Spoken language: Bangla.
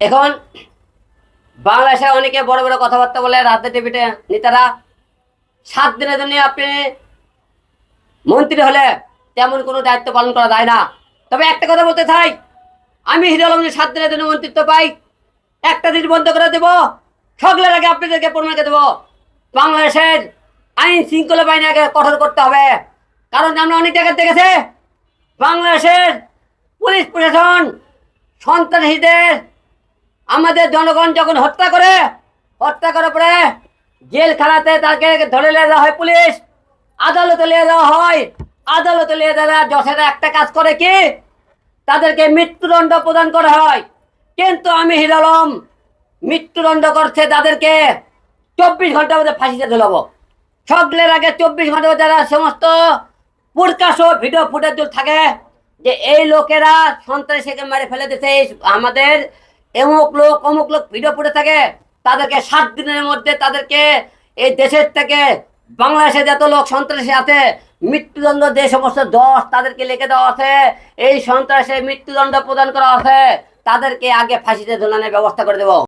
এখন বাংলাদেশে অনেকে বড় বড় কথাবার্তা বলে, রাজনীতি পিঠে নেতারা সাত দিনের জন্য আপনি মন্ত্রী হলে তেমন কোনো দায়িত্ব পালন করা যায় না। তবে একটা কথা বলতে চাই, আমি হিরো আলম সাত দিনের জন্য মন্ত্রিত্ব পাই, একটা দিন বন্ধ করে দেব, সকলের আগে আপনাদেরকে প্রমাণ করে দেবো, বাংলাদেশের আইন শৃঙ্খলা বাহিনী আগে কঠোর করতে হবে। কারণ আমরা অনেক জায়গায় দেখেছে, বাংলাদেশের পুলিশ প্রশাসন সন্ত্রাসীদের আমাদের জনগণ যখন হত্যা করে, হত্যা করার পরে জেলখানাতে তাকে ধরে নিয়ে যাওয়া হয় পুলিশ, আদালতে নিয়ে যাওয়া হয়। আদালতে নিয়ে যাওয়া যশেরা একটা কাজ করে কি? তাদেরকে মৃত্যুদণ্ড প্রদান করা হয়। কিন্তু আমি হিরালম মৃত্যুদণ্ড করছে তাদেরকে চব্বিশ ঘণ্টার মধ্যে ফাঁসিতে ঝুলাবো সকলের আগে চব্বিশ ঘণ্টা যারা সমস্ত পুরকাশ ভিডিও ফুটেজ থাকে, যে এই লোকেরা সন্ত্রাসীকে মেরে ফেলে দিতে আমাদের এমুক লোক, অমুক লোক ভিডিও পড়ে থাকে। তাদেরকে সাত দিনের মধ্যে তাদেরকে এই দেশের থেকে বাংলাদেশে যত লোক সন্ত্রাসী আছে, মৃত্যুদণ্ড যে সমস্ত দশ তাদেরকে লিখে দেওয়া আছে, এই সন্ত্রাসে মৃত্যুদণ্ড প্রদান করা আছে, তাদেরকে আগে ফাঁসিতে ঝোলানোর ব্যবস্থা করে দেবো।